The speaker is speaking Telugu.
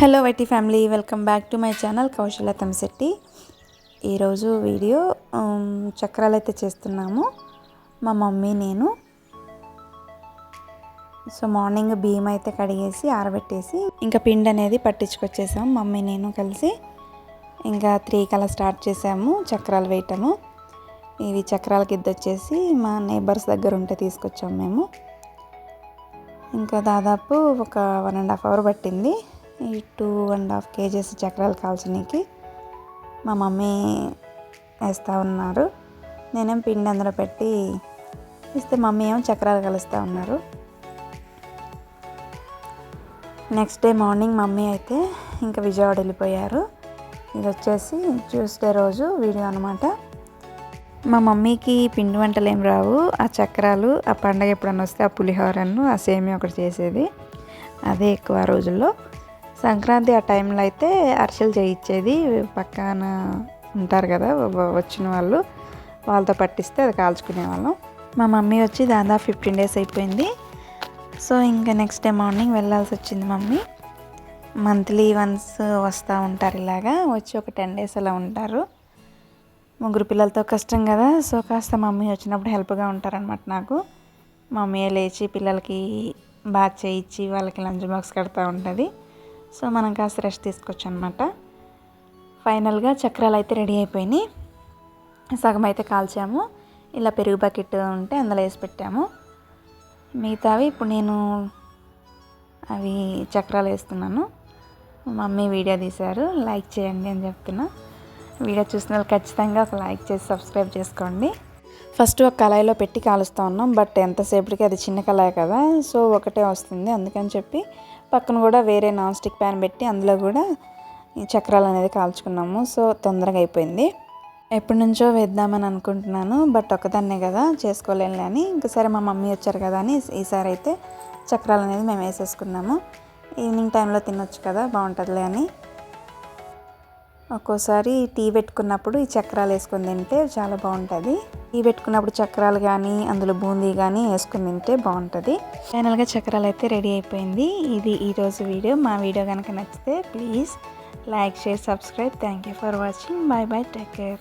Hello YT family welcome back to my channel Kaushala Tamashetti ఈరోజు వీడియో చక్రాలు అయితే చేస్తున్నాము. మా మమ్మీ నేను. సో మార్నింగ్ బియ్యం అయితే కడిగేసి ఆరబెట్టేసి ఇంకా పిండి అనేది పట్టించుకొచ్చేసాం. మమ్మీ నేను కలిసి ఇంకా త్రీ కల్లా స్టార్ట్ చేసాము చక్రాలు వేయటము ఇవి చక్రాల కింద వచ్చేసి మా నేబర్స్ దగ్గర ఉంటే తీసుకొచ్చాము మేము. ఇంకా దాదాపు ఒక వన్ అండ్ హాఫ్ అవర్ పట్టింది. ఈ టూ అండ్ హాఫ్ కేజెస్ చక్రాలు కాల్చడానికి మా మమ్మీ వేస్తూ ఉన్నారు. నేనేం పిండి అందులో పెట్టి ఇస్తే మమ్మీ ఏమో చక్రాలు కలుస్తూ ఉన్నారు. నెక్స్ట్ డే మార్నింగ్ మమ్మీ అయితే ఇంకా విజయవాడ వెళ్ళిపోయారు. ఇది వచ్చేసి ట్యూస్డే రోజు వీడియో అనమాట మా మమ్మీకి పిండి వంటలు ఏం రావు ఆ చక్రాలు ఆ పండగ ఎప్పుడన్నా వస్తే ఆ పులిహోరను ఆ సేమియా ఒకటి చేసేది. అదే ఎక్కువ రోజుల్లో. సంక్రాంతి ఆ టైంలో అయితే అరిసెలు చేయించేది పక్కన ఉంటారు కదా వచ్చిన వాళ్ళు. వాళ్ళతో పట్టిస్తే అది కాల్చుకునే వాళ్ళం. మా మమ్మీ వచ్చి దాదాపు ఫిఫ్టీన్ డేస్ అయిపోయింది. సో ఇంకా నెక్స్ట్ డే మార్నింగ్ వెళ్ళాల్సి వచ్చింది మమ్మీ. మంత్లీ వన్స్ వస్తూ ఉంటారు ఇలాగా వచ్చి ఒక టెన్ డేస్ అలా ఉంటారు. ముగ్గురు పిల్లలతో కష్టం కదా సో కాస్త మమ్మీ వచ్చినప్పుడు హెల్ప్గా ఉంటారనమాట నాకు. మమ్మీ లేచి పిల్లలకి బాగా చేయించి వాళ్ళకి లంచ్ బాక్స్ కడతా ఉంటుంది. సో మనం కాస్త రెస్ట్ తీసుకోవచ్చు అనమాట ఫైనల్గా చక్రాలు అయితే రెడీ అయిపోయినాయి. సగం అయితే కాల్చాము. ఇలా పెరుగు బకెట్ ఉంటే అందులో వేసి పెట్టాము. మిగతావి ఇప్పుడు నేను అవి చక్రాలు వేస్తున్నాను. మమ్మీ వీడియో తీశారు. లైక్ చేయండి అని చెప్తున్నా. వీడియో చూసిన వాళ్ళు ఖచ్చితంగా ఒక లైక్ చేసి సబ్స్క్రైబ్ చేసుకోండి. ఫస్ట్ ఒక కళాయిలో పెట్టి కాలుస్తూ ఉన్నాం బట్ ఎంతసేపటికి అది చిన్న కళాయి కదా సో ఒకటే వస్తుంది. అందుకని చెప్పి పక్కన కూడా వేరే నాన్ స్టిక్ ప్యాన్ పెట్టి అందులో కూడా ఈ చక్రాలు అనేది కాల్చుకున్నాము. సో తొందరగా అయిపోయింది. ఎప్పటి నుంచో వేద్దామని అనుకుంటున్నాను బట్ ఒకదాన్నే కదా చేసుకోలేను అని. ఇంకా సరే మా మమ్మీ వచ్చారు కదా అని ఈసారి అయితే చక్రాలు అనేది మేము వేసేసుకున్నాము. ఈవినింగ్ టైంలో తినొచ్చు కదా బాగుంటుందిలే అని. ఒక్కోసారి టీ పెట్టుకున్నప్పుడు ఈ చక్రాలు వేసుకొని తింటే చాలా బాగుంటుంది. టీ పెట్టుకున్నప్పుడు చక్రాలు కానీ అందులో బూందీ కానీ వేసుకుని తింటే బాగుంటుంది. ఫైనల్గా చక్రాలు అయితే రెడీ అయిపోయింది. ఇది ఈరోజు వీడియో. మా వీడియో కనుక నచ్చితే please like share subscribe. Thank you for watching. Bye bye take care.